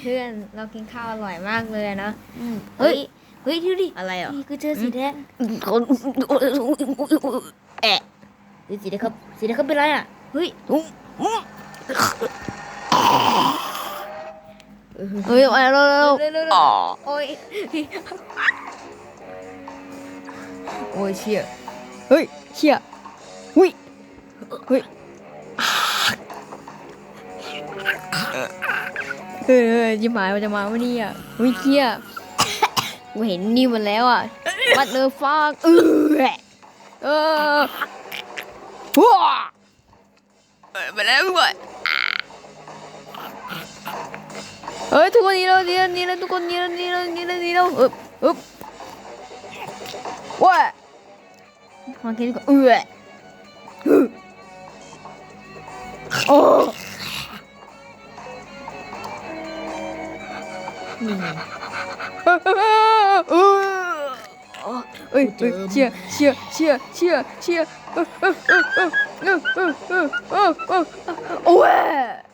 เพื่อนเรากินข้าวอร่อยมากเลยนะอืมเฮ้เฮ้ยยเฮ้ยดูดิ อะไรอะนี่กูเจอสีแดงคนแอะดูสีแดงครับ สีแดงครับเป็นไรอะ เฮ้ยเฮ้ยเอาเร็วเร็วเร็วเร็วอ๋อโอ้ยโอ้ยเชี่ยเฮ้ยเชี่ยหุ้ยเฮ้ยเฮ้ย เฮ้ยยิ้มหมายมันจะมาวันนี้อะเฮ้ยเชี่ยกูเห็นนี่มันแล้วอะวัดเนอร์ฟากเออเออว้าไปแล้วพี่บอยเฮ้ยทุกคนนี่แล้วนี่แล้วนี่แล้วทุกคนนี่แล้วนี่แล้วนี่แล้วนี่แล้วอึบอึบว้ามากินก่อนเออโอ้ เอ้ยเอ้ยเชียร์เชียร์เชียร์เ